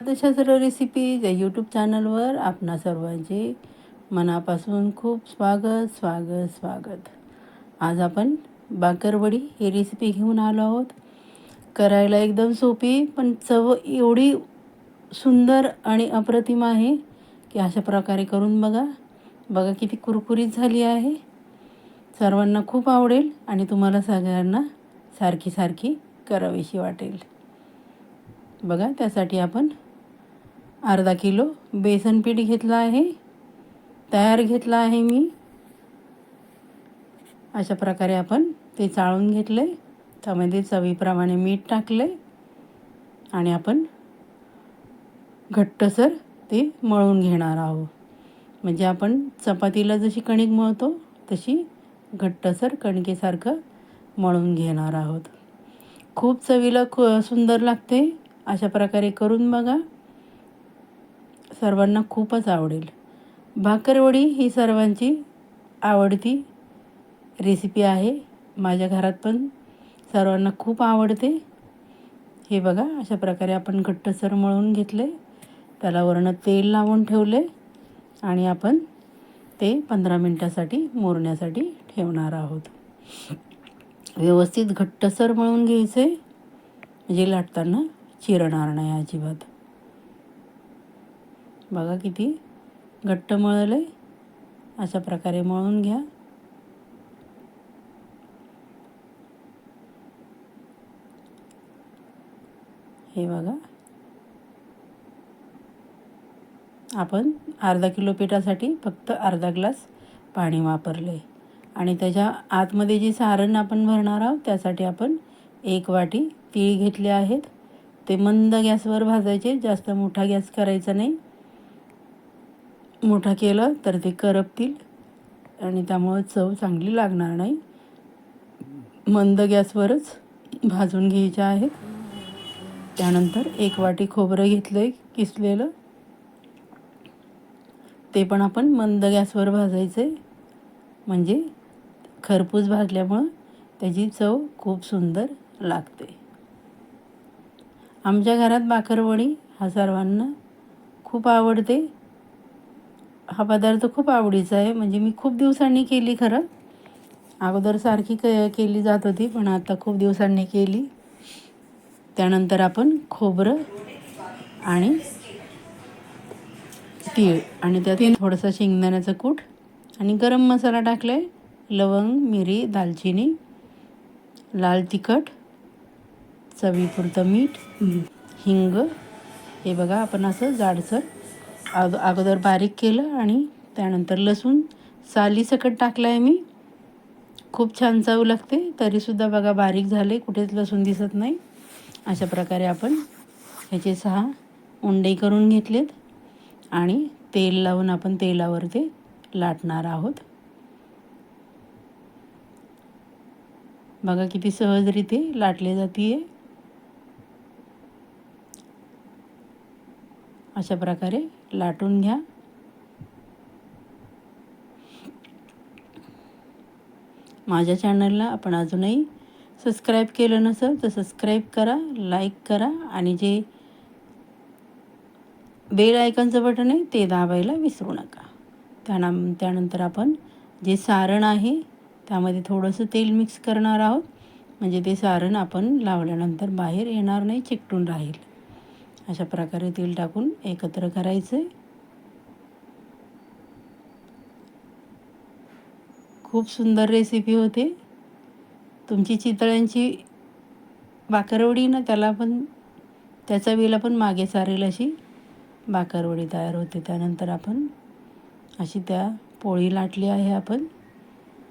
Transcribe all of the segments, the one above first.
सर्व रेसिपीज या यूट्यूब चॅनलवर आपणा सर्वांचे मनापासून खूप स्वागत स्वागत स्वागत. आज आपण बाकरवडी ही रेसिपी घेऊन आलो आहोत. करायला एकदम सोपी पण चव एवढी सुंदर आणि अप्रतिम आहे की अशा प्रकारे करून बघा. बघा किती कुरकुरीत झाली आहे. सर्वांना खूप आवडेल आणि तुम्हाला सगळ्यांना सारखी सारखी करावीशी वाटेल. बघा त्यासाठी आपण अर्धा किलो बेसन पीठ घेतलं आहे. तयार घेतला आहे मी. अशा प्रकारे आपण ते चाळून घेतले. त्यामध्ये चवीप्रमाणे मीठ टाकले. आणि आपण घट्टसर ते मळून घेणार आहोत. म्हणजे आपण चपातीला जशी कणिक मळतो तशी घट्टसर कणकेसारखं मळून घेणार आहोत. खूप चवीला खू सुंदर लागते. अशा प्रकारे करून बघा. सर्वांना खूपच आवडेल. भाकरवडी ही सर्वांची आवडती रेसिपी आहे. माझ्या घरात पण सर्वांना खूप आवडते. हे बघा अशा प्रकारे आपण घट्टसर मळून घेतले. त्याला वरनं तेल लावून ठेवले आणि आपण ते पंधरा मिनटासाठी मोरण्यासाठी ठेवणार आहोत. व्यवस्थित घट्टसर मळून घ्यायचे. म्हणजे लाटताना चिरणार नाही अजिबात. बघा किती घट्ट मळलं अशा प्रकारे मळून घ्या. हे बघा. आपण अर्धा किलो पिठासाठी फक्त अर्धा ग्लास पाणी वापरले आणि त्याच्या आतमध्ये जे सारण आपण भरणार आहोत त्यासाठी आपण एक वाटी तीळ घेतले आहेत. ते मंद गॅसवर भाजायचे जास्त मोठा गॅस करायचा नाही. मोठा केलं तर ते करपतील. आणि त्यामुळं चव चांगली लागणार नाही. मंद गॅसवरच भाजून घ्यायचे आहेत. त्यानंतर एक वाटी खोबरं घेतलं आहे किसलेलं. ते पण आपण मंद गॅसवर भाजायचं आहे म्हणजे खरपूस भाजल्यामुळं त्याची चव खूप सुंदर लागते. आमच्या घरात बाकरवडी हा सर्वांना खूप आवडते. हा पदार्थ खूप आवडीचा आहे. म्हणजे मी खूप दिवसांनी केली खरं. अगोदर सारखी क केली जात होती पण आता खूप दिवसांनी केली. त्यानंतर आपण खोबरं आणि तीळ आणि त्यात थोडंसं शेंगदाण्याचं कूट आणि गरम मसाला टाकला आहे लवंग मिरी दालचिनी लाल तिखट चवीपुरतं मीठ हिंग. हे बघा आपण असं जाडसर अग अगोदर बारीक केलं आणि त्यानंतर लसूण सालीसकट टाकलं आहे मी. खूप छान चव लागते तरीसुद्धा बघा बारीक झाले कुठेच लसूण दिसत नाही. अशा प्रकारे आपण ह्याचे सहा उंडे करून घेतलेत आणि तेल लावून आपण तेलावर ते लाटणार आहोत. बघा किती सहजरीते लाटले जाते अशा प्रकारे लाटून घ्या. माझ्या चॅनलला आपण अजूनही सबस्क्राईब केलं नसेल तर सबस्क्राईब करा लाईक करा आणि जे बेल आयकनचं बटन आहे ते दाबायला विसरू नका. त्याना त्यानंतर आपण जे सारण आहे त्यामध्ये थोडंसं तेल मिक्स करणार आहोत. म्हणजे ते सारण आपण लावल्यानंतर बाहेर येणार नाही चिकटून राहील. अशा प्रकारे तेल टाकून एकत्र करायचं आहे खूप सुंदर रेसिपी होते. तुमची चितळ्यांची बाकरवडी ना त्याला पण त्याचा वेळेला पण मागे सारेल अशी बाकरवडी तयार होते. त्यानंतर आपण अशी त्या पोळी लाटली आहे आपण.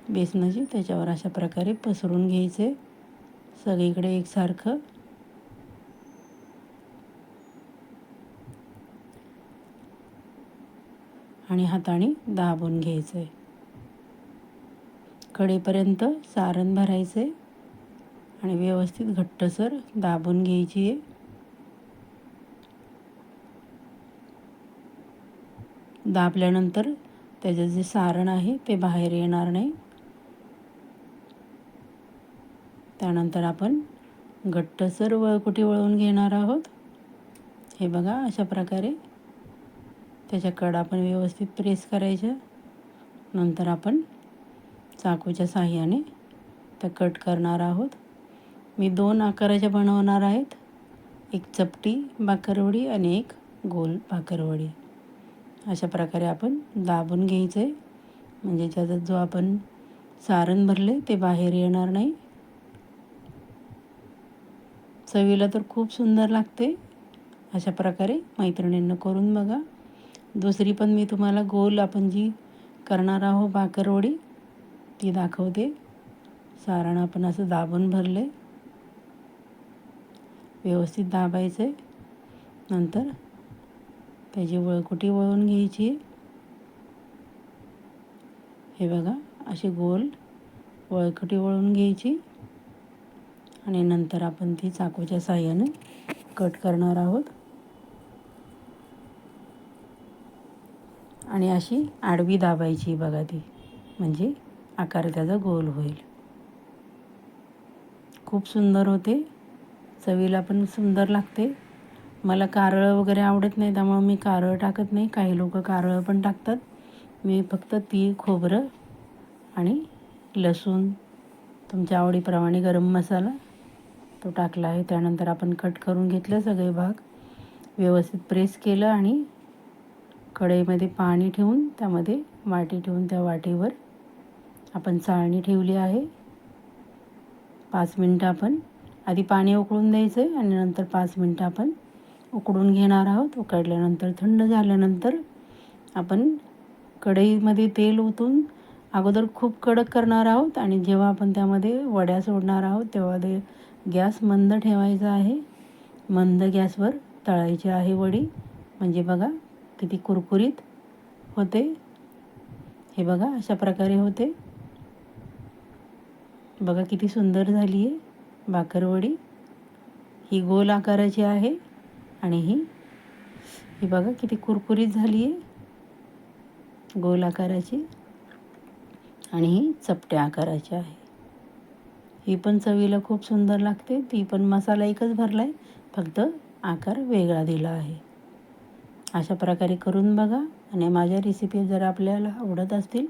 बेसनाची त्याच्यावर अशा प्रकारे पसरून घ्यायचे. सगळीकडे एकसारखं. आणि हाताने दाबून घ्यायचं आहे कडेपर्यंत सारण भरायचं आहे आणि व्यवस्थित घट्टसर दाबून घ्यायची आहे दाबल्यानंतर त्याचं जे सारण आहे ते बाहेर येणार नाही. त्यानंतर आपण घट्टसर वळकुटी वळवून घेणार आहोत? हे बघा अशा प्रकारे त्याच्या कडा आपण व्यवस्थित प्रेस करायच्या नंतर आपण चाकूच्या साह्याने त्या कट करणार आहोत. मी दोन आकाराच्या बनवणार आहेत. एक चपटी भाकरवडी आणि एक गोल भाकरवडी. अशा प्रकारे आपण दाबून घ्यायचं आहे म्हणजे ज्याचा जो आपण सारण भरले ते बाहेर येणार नाही. चवीला तर खूप सुंदर लागते. अशा प्रकारे मैत्रिणींना करून बघा. दुसरी पण मी तुम्हाला गोल आपण जी करणार आहोत भाकरवडी ती दाखवते. सारण आपण असं दाबून भरले. व्यवस्थित दाबायचं. आहे नंतर त्याची वळकुटी वळून घ्यायची. हे बघा अशी गोल वळकुटी वळून घ्यायची. आणि नंतर आपण ती चाकूच्या साह्याने कट करणार आहोत. आणि अशी आडवी दाबायची बघा ती. म्हणजे आकार त्याचा गोल होईल. खूप सुंदर होते. चवीला पण सुंदर लागते. मला कारळं वगैरे आवडत नाही त्यामुळं मी कारळ टाकत नाही. काही लोक कारळं पण टाकतात. मी फक्त ती खोबरं आणि लसूण तुमच्या आवडीप्रमाणे गरम मसाला तो टाकला आहे. त्यानंतर आपण कट करून घेतलं सगळे भाग. व्यवस्थित प्रेस केलं आणि कढईमध्ये पाणी ठेवून त्यामध्ये वाटी ठेवून त्या वाटीवर आपण चाळणी ठेवली आहे. पाच मिनटं आपण आधी पाणी उकळून द्यायचं आहे आणि नंतर पाच मिनटं आपण उकडून घेणार आहोत. उकडल्यानंतर थंड झाल्यानंतर आपण कढईमध्ये तेल ओतून अगोदर खूप कडक करणार आहोत आणि जेव्हा आपण त्यामध्ये वड्या सोडणार आहोत तेव्हा ते गॅस मंद ठेवायचा आहे. मंद गॅसवर तळायची आहे वडी. म्हणजे बघा किती कुरकुरीत होते? हे बघा अशा प्रकारे होते. बघा किती सुंदर झाली आहे भाकरवडी ही गोल आकाराची आहे आणि ही ही बघा किती कुरकुरीत झाली आहे. गोल आकाराची आणि ही चपट्या आकाराची आहे. ही पण चवीला खूप सुंदर लागते. ती पण मसाला एकच भरला आहे फक्त आकार वेगळा दिला आहे. अशा प्रकारे करून बघा. आणि माझ्या रेसिपी जर आपल्याला आवडत असतील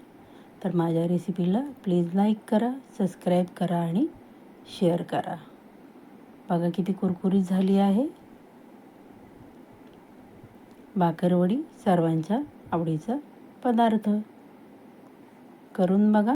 तर माझ्या रेसिपीला प्लीज लाईक करा सबस्क्राईब करा आणि शेअर करा. बघा किती कुरकुरीत झाली आहे. भाकरवडी सर्वांच्या आवडीचा पदार्थ. करून बघा.